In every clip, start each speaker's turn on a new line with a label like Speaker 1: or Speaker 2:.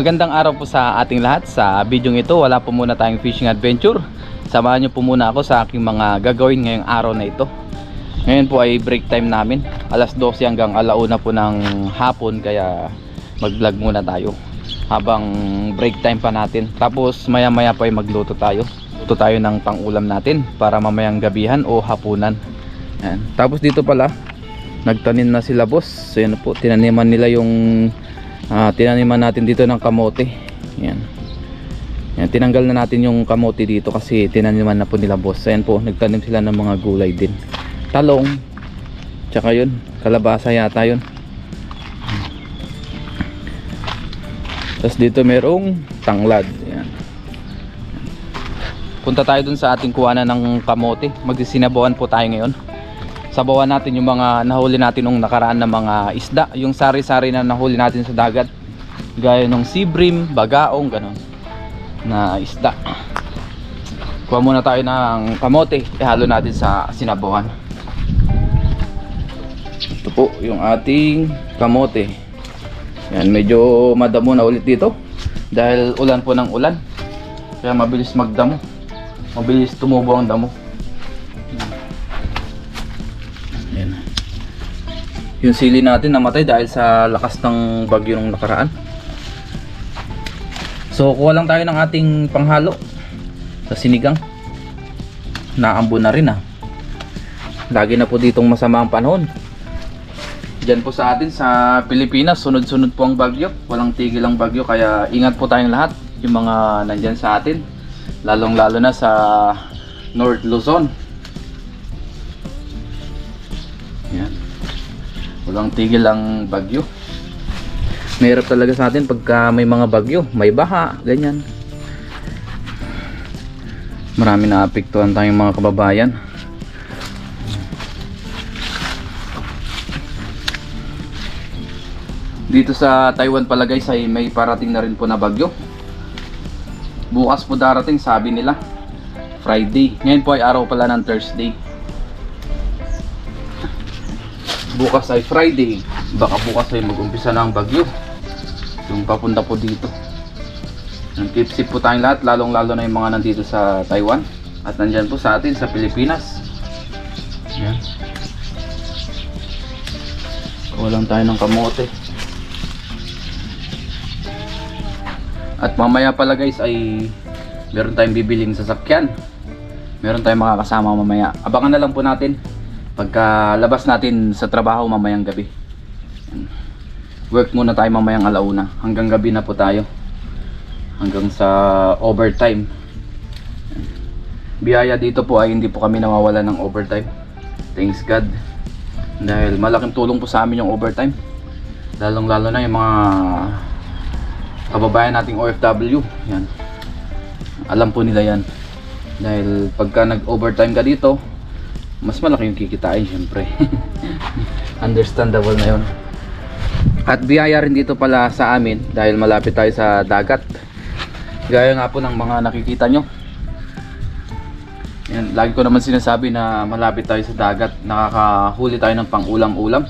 Speaker 1: Magandang araw po sa ating lahat. Sa video ito, wala po muna tayong fishing adventure. Samahan niyo po muna ako sa aking mga gagawin ngayong araw na ito. Ngayon po ay break time namin. Alas 12 hanggang alauna po ng hapon kaya mag-vlog muna tayo habang break time pa natin. Tapos maya maya pa ay magluto tayo. Luto tayo ng pangulam natin para mamayang gabihan o hapunan. Yan. Tapos dito pala, nagtanim na sila boss. So yun po, tinaniman nila yung Ah, tinaniman natin dito ng kamote. Yan. Yan, tinanggal na natin yung kamote dito kasi tinaniman na po nila boss. Ayan po, nagtanim sila ng mga gulay din. Talong. Tsaka yun, kalabasa yata yun. Tapos dito merong tanglad. Yan. Punta tayo dun sa ating kuhanan ng kamote. Magsisinabawan po tayo ngayon. Sabawan natin yung mga nahuli natin nung nakaraan na mga isda. Yung sari-sari na nahuli natin sa dagat. Gaya ng sibrim, bagaong, ganun. Na isda. Kuha muna tayo ng kamote. Ihalo natin sa sinabawan. Ito po yung ating kamote. Yan, medyo madamo na ulit dito. Dahil ulan po ng ulan. Kaya mabilis magdamo. Mabilis tumubo ang damo. Yung sili natin namatay dahil sa lakas ng bagyo nung nakaraan. So kuha lang tayo ng ating panghalo sa sinigang. Naambo na rin ah. Lagi na po ditong masama ang panahon. Diyan po sa atin sa Pilipinas, sunod-sunod po ang bagyo. Walang tigil ang bagyo kaya ingat po tayong lahat. Yung mga nandyan sa atin. Lalong-lalo na sa North Luzon. Walang tigil ang bagyo. Mahirap talaga sa atin pagka may mga bagyo, may baha, ganyan. Marami na apektuhan tayong mga kababayan. Dito sa Taiwan pala guys ay may parating na rin po na bagyo. Bukas po darating sabi nila. Friday. Ngayon po ay araw pala ng Thursday. Bukas ay Friday. Baka bukas ay mag-umpisa na ang bagyo. Yung papunta po dito. Safe po tayong lahat lalong lalo na yung mga nandito sa Taiwan. At nandyan po sa atin sa Pilipinas. Yan. Kulang tayo ng kamote. At mamaya pala guys ay meron tayong bibiling sasakyan. Meron tayong makakasama mamaya. Abangan na lang po natin pagka labas natin sa trabaho mamayang gabi. Work muna tayo mamayang alauna. Hanggang gabi na po tayo. Hanggang sa overtime. Biyaya dito po ay hindi po kami nawawala ng overtime. Thanks God. Dahil malaking tulong po sa amin yung overtime. Lalong lalo na yung mga kababayan nating OFW yan. Alam po nila yan. Dahil pagka nag overtime ka dito mas malaki yung kikitain syempre. Understandable na yun. At biyaya rin dito pala sa amin dahil malapit tayo sa dagat. Gaya nga po ng mga nakikita nyo. Yan, lagi ko naman sinasabi na malapit tayo sa dagat. Nakakahuli tayo ng pang ulam ulam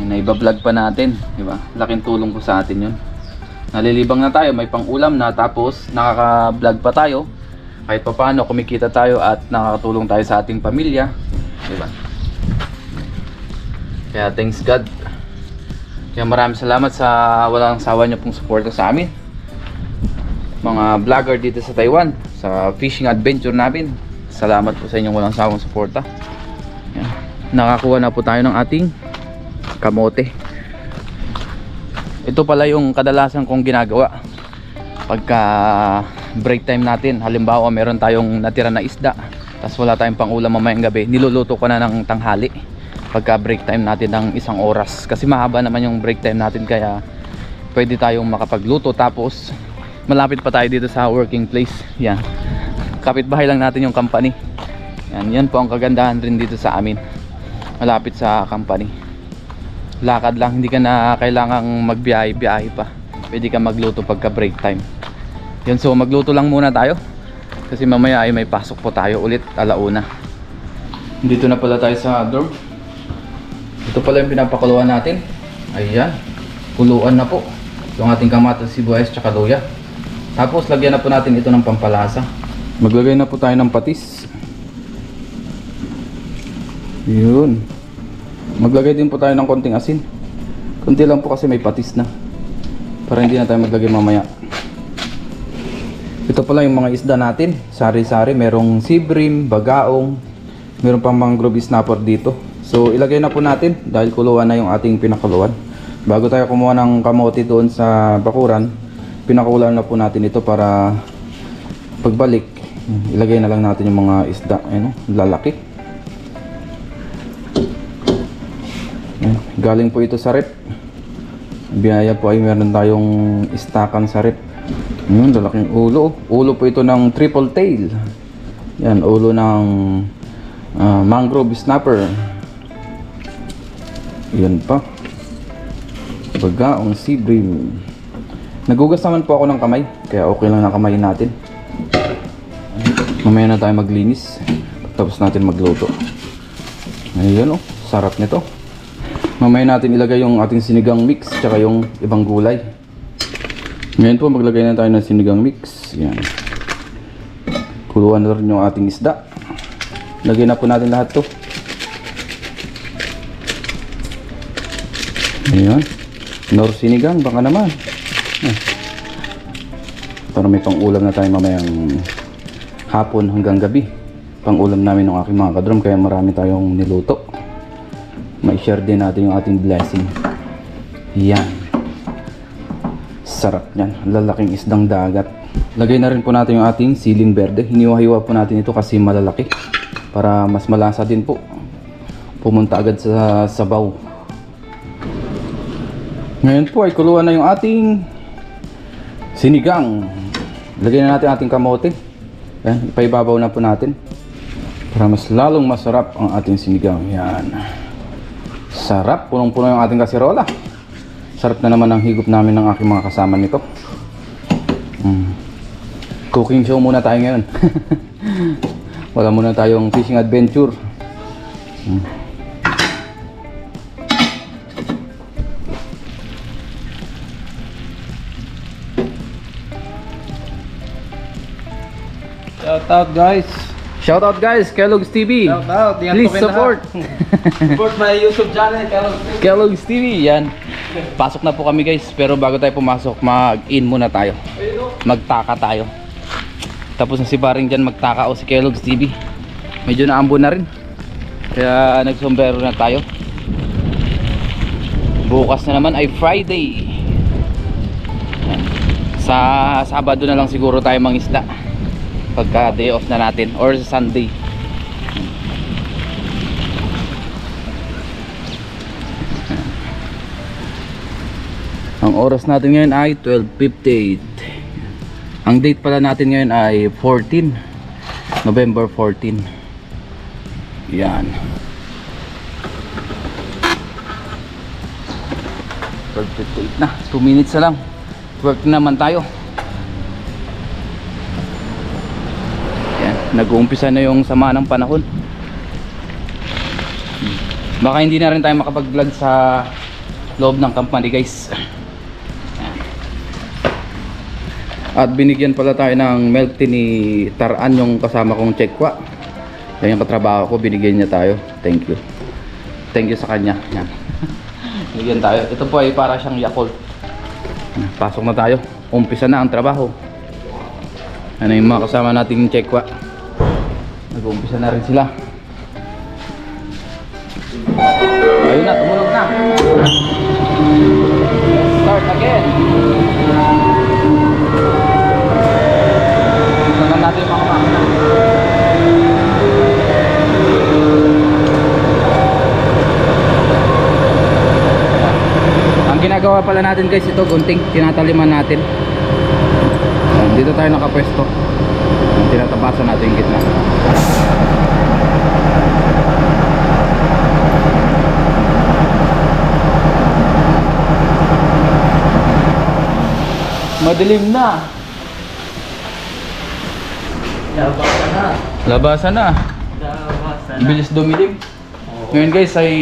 Speaker 1: yan, naibablog pa natin di ba? laking tulong po sa atin yun. Nalilibang na tayo may pang ulam na tapos nakaka-vlog pa tayo kahit pa paano kumikita tayo at nakakatulong tayo sa ating pamilya. Di ba? Kaya thanks God. Kaya maraming salamat sa walang sawa niyo pong suporta sa amin. Mga vlogger dito sa Taiwan sa fishing adventure namin. Salamat po sa inyong walang sawang suporta. Nakakuha na po tayo ng ating kamote. Ito pala yung kadalasan kong ginagawa. Pagka break time natin. Halimbawa meron tayong natira na isda tapos wala tayong pangulam mamayang gabi niluluto ko na ng tanghali pagka break time natin ng isang oras. Kasi mahaba naman yung break time natin kaya pwede tayong makapagluto. Tapos malapit pa tayo dito sa working place. Yan. Kapitbahay lang natin yung company. Yan, yan po ang kagandahan rin dito sa amin. Malapit sa company. Lakad lang hindi ka na kailangang magbiyahe-biyahe pa. Pwede ka magluto pagka break time yun so magluto lang muna tayo kasi mamaya ay may pasok po tayo ulit alauna dito na pala tayo sa dorm ito pala yung pinapakuluan natin ayan kuluan na po Yung ating kamatis, sibuyas, tsaka luya. Tapos lagyan na po natin ito ng pampalasa. Maglagay na po tayo ng patis. Yun. Maglagay din po tayo ng konting asin. Kunti lang po kasi may patis na. Para hindi na tayo maglagay mamaya. Ito pala yung mga isda natin. Sari-sari. Merong sibrim, bagaong. Meron pang mangrove snapper dito. So ilagay na po natin dahil kuluan na yung ating pinakuluan. Bago tayo kumuha ng kamote doon sa bakuran, pinakulan na po natin ito para pagbalik, ilagay na lang natin yung mga isda. Ayun, oh, lalaki. Galing po ito sa rep. Biyaya po ay meron tayong istakan sa rep. Yun, lalaking ulo. Ulo po ito ng triple tail. Yan, ulo ng ah, mangrove snapper. Yan pa. Bagaong sea bream. Nagugas naman po ako ng kamay, kaya okay lang na kamay natin. Mamaya na tayo maglinis. Tapos natin magluto. Ayan oh, sarap nito. Mamaya natin ilagay yung ating sinigang mix tsaka yung ibang gulay. Ngayon po maglagay na tayo ng sinigang mix. Yan. Kuluan na rin yung ating isda. Lagyan na po natin lahat to. Ayan. Nor sinigang, baka naman. Eh. Para may pang-ulam na tayo mamayang hapon hanggang gabi. Pang-ulam namin ng aking mga kadrom kaya marami tayong niluto. May-share din natin yung ating blessing. Yan. Sarap yan. Lalaking isdang dagat. Lagay na rin po natin yung ating siling berde. Hiniwa-hiwa po natin ito kasi malalaki. Para mas malasa din po. Pumunta agad sa sabaw. Ngayon po ay kuluan na yung ating sinigang. Lagyan na natin ating kamote. Yan, ipaibabaw na po natin. Para mas lalong masarap ang ating sinigang. Yan. Sarap. Punong-puno yung ating kasirola. Sarap na naman ang higop namin ng aking mga kasama nito. Mm. Cooking show muna tayo ngayon. Wala muna tayong fishing adventure. Mm. Shout out guys. Shout out guys, Kellogg's TV.
Speaker 2: Shout out,
Speaker 1: Please support.
Speaker 2: Support my YouTube channel, Carol.
Speaker 1: Kellogg's TV, yan. Pasok na po kami guys, pero bago tayo pumasok, mag-in muna tayo. Magtaka tayo. Tapos na si Baring dyan magtaka o si Kellogg's TV. Medyo naambo na rin. Kaya nagsombrero na tayo. Bukas na naman ay Friday. Sa Sabado na lang siguro tayo mangisda. Pagka day off na natin or Sunday. Ang oras natin ngayon ay 12.58 Ang date pala natin ngayon ay 14 November 14 Yan. 12.58 na. 2 minutes na lang. Work na naman tayo. Yan, nag-uumpisa na yung sama ng panahon. Baka hindi na rin tayo makapag-vlog sa loob ng company guys At binigyan pala tayo ng milk tea ni Taran yung kasama kong Chekwa. Yan yung katrabaho ko, binigyan niya tayo. Thank you. Thank you sa kanya. Yan. binigyan tayo. Ito po ay para siyang Yakult. Pasok na tayo. Umpisa na ang trabaho. Ano yung mga kasama nating Chekwa. Nag-umpisa na rin sila. Ayun na, tumulog na. Start again. Natin yung mga makina. Ang ginagawa pala natin guys ito gunting tinataliman natin. Dito tayo nakapwesto. Tinatabasan natin yung gitna. Madilim na.
Speaker 2: Labasan na.
Speaker 1: Labasan na.
Speaker 2: Labasan
Speaker 1: Bilis dumilim. Ngayon guys ay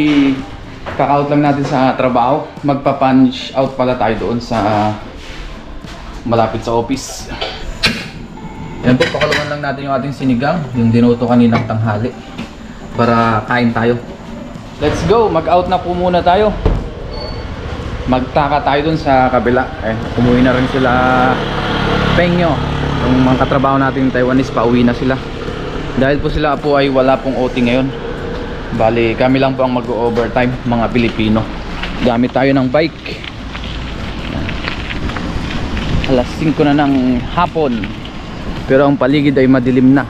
Speaker 1: Kaka-out lang natin sa trabaho. Magpa-punch out pala tayo doon sa malapit sa office. Yan po, pakalungan lang natin yung ating sinigang, yung dinuto kaninang tanghali para kain tayo. Let's go, mag-out na po muna tayo. Magtaka tayo dun sa kabila. Eh, umuwi na rin sila Pengyo. Yung mga katrabaho natin Taiwanese, pauwi na sila. Dahil po sila po ay wala pong OT ngayon. Bali, kami lang po ang mag-overtime, mga Pilipino. Gamit tayo ng bike. Alas 5 na ng hapon. Pero ang paligid ay madilim na.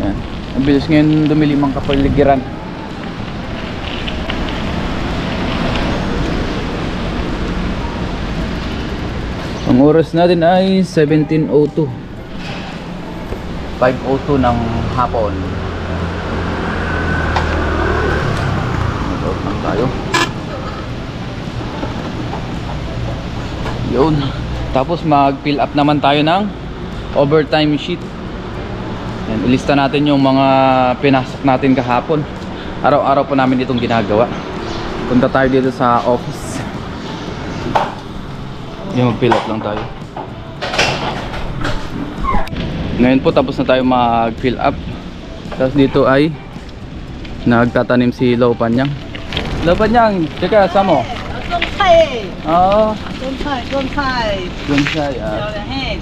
Speaker 1: Yan. Ang bilis ngayon dumilim ang kapaligiran. Ang oras natin ay 17.02 5.02 ng hapon. Mag-out lang tayo. Yun. Tapos mag-fill up naman tayo ng overtime sheet. Yan, ilista natin yung mga pinasok natin kahapon. Araw-araw po namin itong ginagawa. Punta tayo dito sa office yung mag-fill up lang tayo. Ngayon po tapos na tayo mag-fill up. Tapos dito ay nagtatanim si Lopanyang. Lopanyang, teka sa
Speaker 3: mo. Zonsai.
Speaker 1: Oo.
Speaker 3: Zonsai,
Speaker 1: zonsai. Zonsai. Ah.
Speaker 3: Eh,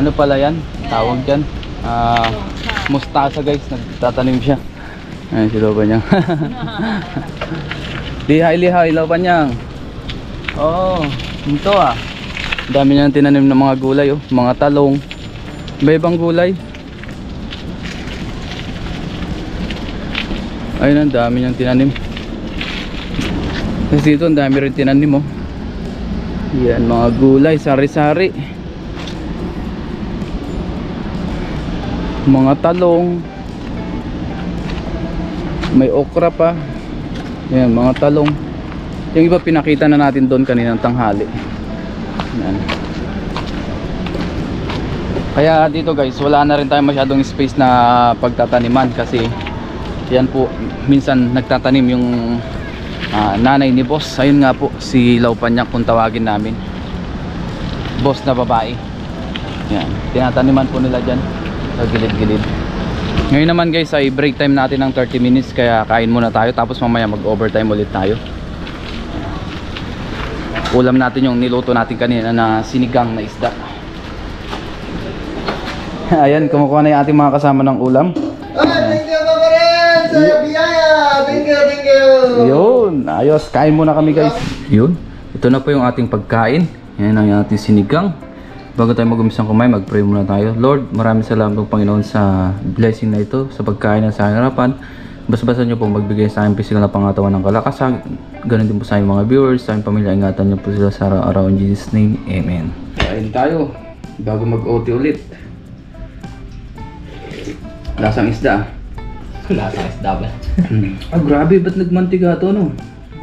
Speaker 1: ano pala 'yan? Tawag diyan. Ah, mustasa guys, nagtatanim siya. Ayun si Lopanyang. lihay-lihay Lopanyang oh, ito ah. Dami niyang tinanim ng mga gulay oh. Mga talong. May ibang gulay. Ayun ang dami niyang tinanim. Kasi dito ang dami rin tinanim oh. Yan mga gulay, sari-sari. Mga talong. May okra pa. Yan, mga talong. Yung iba pinakita na natin doon kaninang tanghali. Yan. Kaya dito guys, wala na rin tayo masyadong space na pagtataniman kasi yan po, minsan nagtatanim yung ah, nanay ni boss. Ayun nga po, si Laupanyak kung tawagin namin. Boss na babae. Yan, tinataniman po nila dyan sa gilid-gilid. Ngayon naman guys ay break time natin ng 30 minutes kaya kain muna tayo tapos mamaya mag overtime ulit tayo ulam natin yung niluto natin kanina na sinigang na isda. Ayan kumukuha na yung ating mga kasama ng ulam.
Speaker 4: Ay, thank you, Papa Ren! Sa biyaya! Thank you, thank you!
Speaker 1: yun ayos. Kain muna kami guys. Yun ito na po yung ating pagkain. Yan ang ating sinigang. Bago tayo mag-umpisang kumain mag pray muna tayo. Lord maraming salamat po Panginoon sa blessing na ito sa pagkain na sa harapan. Basta-basta nyo po magbigay sa akin physical na pangatawan ng kalakasan ganun din po sa aking mga viewers sa aking pamilya. Ingatan nyo po sila sa araw-araw in Jesus name. Amen. Kain tayo. Bago mag-OT ulit. Lasang isda.
Speaker 2: Lasa isda ba?
Speaker 1: ah grabe. Ba't nagmantika to no?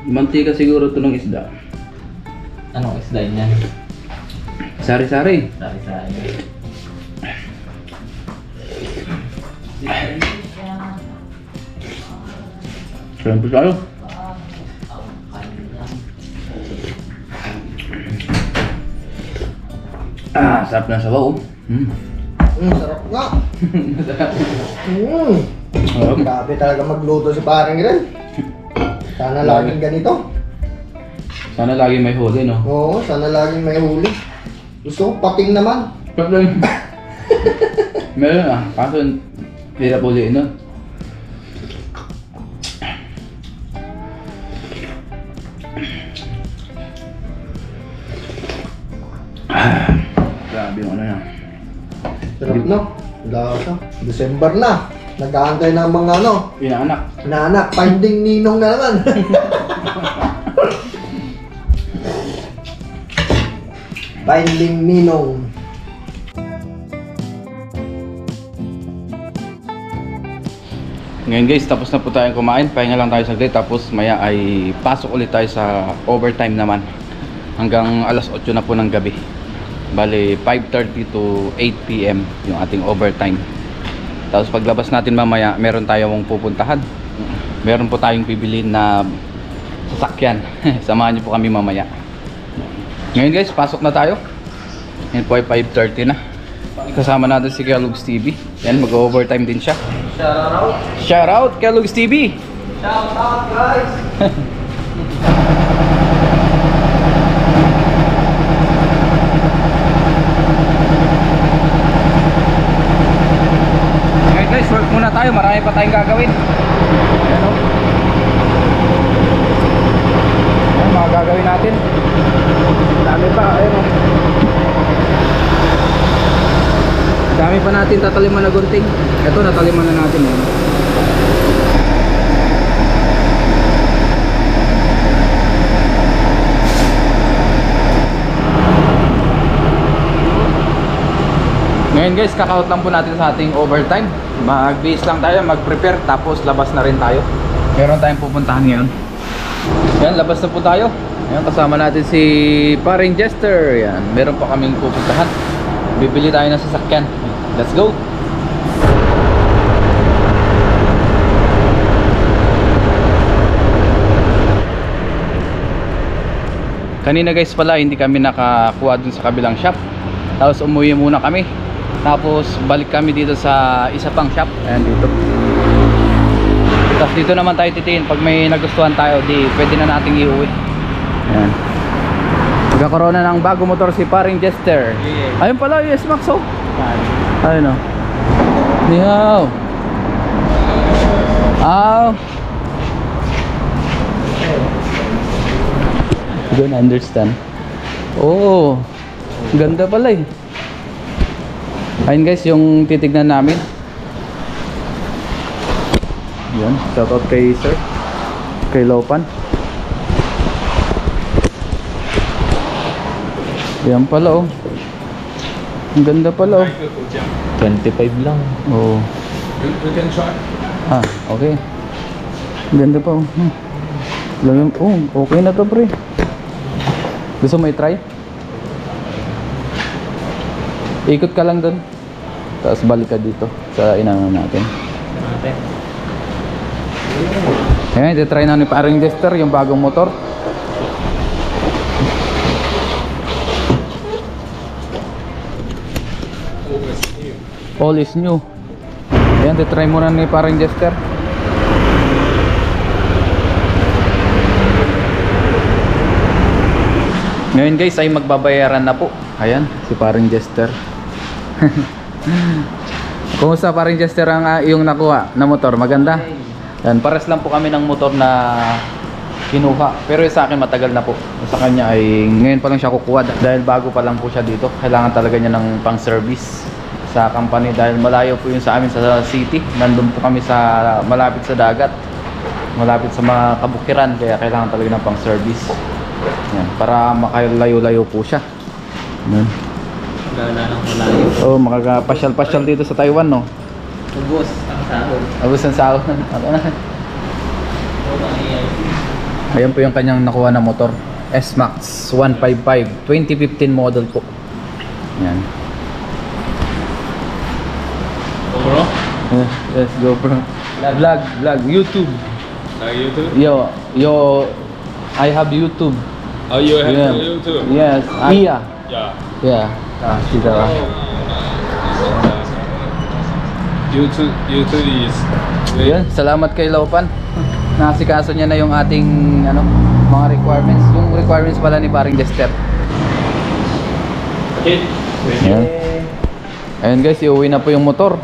Speaker 1: Mantika siguro to ng isda.
Speaker 2: Anong isda niyan?
Speaker 1: sari-sari.
Speaker 2: Sari-sari.
Speaker 1: Siyempre tayo. Ah, sarap na sabaw. Mm.
Speaker 4: Mm, sarap nga! Mm.
Speaker 1: Sarap.
Speaker 4: Grabe talaga magluto si parang Ren. Sana laging ganito.
Speaker 1: Sana lagi may huli, no?
Speaker 4: Oo, sana laging may huli. Gusto ko pating naman.
Speaker 1: Problem. Meron ah, kaso hirap uliin nun. Ah,
Speaker 4: no? Lasa. December na. Nag-aantay ng mga ano,
Speaker 1: Inaanak.
Speaker 4: naanak, finding ninong na naman. finding ninong.
Speaker 1: Ngayon guys, tapos na po tayong kumain. Pahinga lang tayo saglit. Tapos maya ay pasok ulit tayo sa overtime naman. Hanggang alas 8 na po ng gabi. Bali, 5.30 to 8 p.m. yung ating overtime. Tapos paglabas natin mamaya, meron tayong pupuntahan. meron po tayong bibili na sasakyan. Samahan niyo po kami mamaya. Ngayon guys, pasok na tayo. Ngayon po ay 5.30 na. Kasama natin si Kellogg's TV. Yan, mag-overtime din siya.
Speaker 2: Shout out.
Speaker 1: Shout out Kellogg's TV!
Speaker 2: Shout out guys.
Speaker 1: Ngayon guys, work muna tayo. Marami pa tayong gagawin. Ayan o. Ayan, mga gagawin natin. Dami pa. Ayan o. Dami pa natin tataliman na gunting. Ito, nataliman na natin. Ayan. Ngayon guys, kakaut lang po natin sa ating overtime. Mag-base lang tayo, mag-prepare, tapos labas na rin tayo. Meron tayong pupuntahan ngayon. Yan, labas na po tayo. Yan, kasama natin si Paring Jester. Yan, meron pa kaming pupuntahan. Bibili tayo ng sasakyan. Let's go! Kanina guys pala hindi kami nakakuha dun sa kabilang shop. Tapos umuwi muna kami. Tapos balik kami dito sa isa pang shop. Ayan dito. Tapos dito naman tayo titiin. Pag may nagustuhan tayo, di pwede na nating iuwi. Ayan. Magkakaroon na ng bago motor si paring Jester. Ayun pala, yes Max oh. Ayun oh. Ni hao. Aw. Don't understand. Oh, ganda pala eh. Ayun guys, yung titignan namin. Yan, shoutout kay sir. Kay Lopan. Yan pala oh. Ang ganda pala oh.
Speaker 2: 25 lang.
Speaker 1: Oh. Ah, okay. Ang Ganda pa oh. Hmm. Oh, okay na to pre. Gusto mo i-try? Ikot ka lang doon. Tapos balik ka dito sa inano natin.
Speaker 2: Ate.
Speaker 1: Ayan, try na ni paring Dexter yung bagong motor. All is new. Ayan, try muna ni paring Dexter. Ngayon guys ay magbabayaran na po. Ayan, si paring Jester. Kumusta paring Jester ang ah, iyong nakuha na motor? Maganda? Yan, pares lang po kami ng motor na kinuha. Pero sa akin matagal na po. Sa kanya ay ngayon pa lang siya kukuha dahil bago pa lang po siya dito. Kailangan talaga niya ng pang service sa company dahil malayo po yun sa amin sa city. Nandun po kami sa malapit sa dagat. Malapit sa mga kabukiran kaya kailangan talaga ng pang service. Yan, para makalayo-layo po siya. Yan.
Speaker 2: Gala ng malayo.
Speaker 1: Oh, makakapasyal-pasyal dito sa Taiwan, no?
Speaker 2: Ubus ang sahod.
Speaker 1: Abos ng sahod. Ano na?
Speaker 2: Ang.
Speaker 1: Ayan po yung kanyang nakuha na motor. S-Max 155 2015 model po. Yan.
Speaker 2: Bro?
Speaker 1: Yes, yes, GoPro. Vlog, vlog, YouTube.
Speaker 5: Uh, YouTube?
Speaker 1: Yo, yo, I have YouTube.
Speaker 5: Oh, you have
Speaker 1: Yeah.
Speaker 5: YouTube?
Speaker 1: Yes, Iya.
Speaker 5: Yeah.
Speaker 1: Yeah. Ah, sita ba?
Speaker 5: YouTube, YouTube is
Speaker 1: Yan, salamat kay Laupan. Nasikaso niya na yung ating ano, mga requirements. Yung requirements pala ni paring Jester.
Speaker 2: Okay.
Speaker 1: Yan. Ayun guys, iuwi na po yung motor.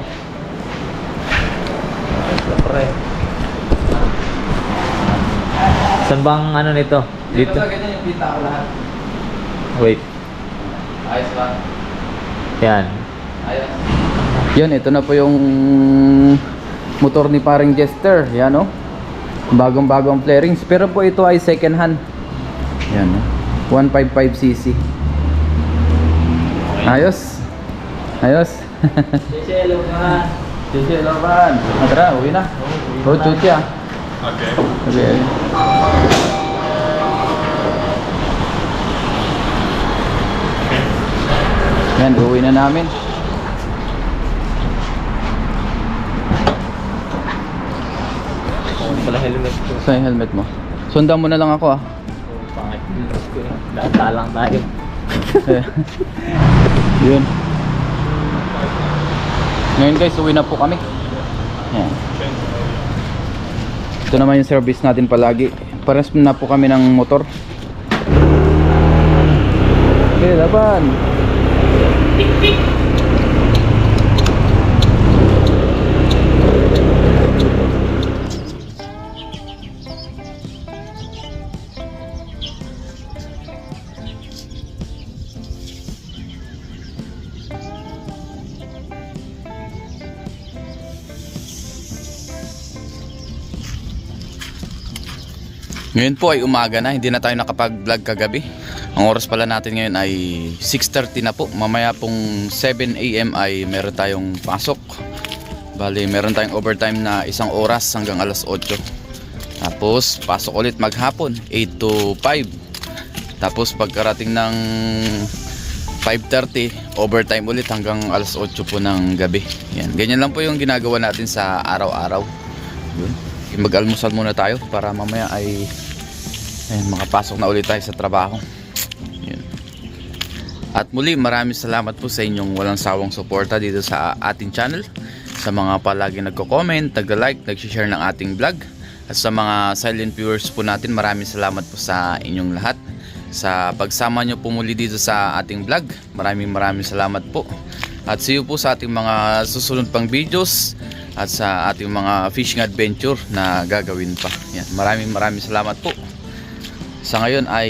Speaker 2: Pre. Saan bang ano nito? Dito?
Speaker 1: ganyan yung kita ko lahat.
Speaker 2: Wait.
Speaker 1: Ayos ba?
Speaker 2: Yan.
Speaker 1: Ayos. Yun, ito na po yung motor ni paring Jester. Yan oh. Bagong bagong flarings. Pero po ito ay second hand. Yan oh. 155cc. Ayos. Ayos.
Speaker 2: Siselo ka.
Speaker 1: Sisi, Loban. Tara, uwi na. Road duty ah.
Speaker 5: okay.
Speaker 1: Okay. Yan, uwi na namin.
Speaker 2: Pala. helmet ko.
Speaker 1: Sa helmet mo. Sundan mo na lang ako ah.
Speaker 2: Eh. Data lang tayo.
Speaker 1: Yun. Ngayon guys, uwi na po kami. Yan. Ito naman yung service natin palagi. Pares na po kami ng motor. Okay, laban. Ngayon po ay umaga na, hindi na tayo nakapag-vlog kagabi. Ang oras pala natin ngayon ay 6.30 na po. Mamaya pong 7am ay meron tayong pasok. Bali, meron tayong overtime na isang oras hanggang alas 8. Tapos, pasok ulit maghapon, 8 to 5. Tapos, pagkarating ng 5.30, overtime ulit hanggang alas 8 po ng gabi. Yan. Ganyan lang po yung ginagawa natin sa araw-araw. Mag-almusal muna tayo para mamaya ay ayun, makapasok na ulit tayo sa trabaho. At muli maraming salamat po sa inyong walang sawang suporta dito sa ating channel. Sa mga palagi nagko-comment, nag-like, nag-share ng ating vlog. At sa mga silent viewers po natin, maraming salamat po sa inyong lahat. Sa pagsama nyo po muli dito sa ating vlog. Maraming maraming salamat po. At see you po sa ating mga susunod pang videos at sa ating mga fishing adventure na gagawin pa. Yan. Maraming maraming salamat po. Sa ngayon ay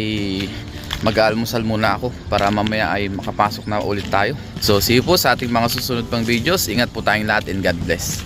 Speaker 1: mag-aalmusal muna ako para mamaya ay makapasok na ulit tayo. So see you po sa ating mga susunod pang videos. Ingat po tayong lahat and God bless.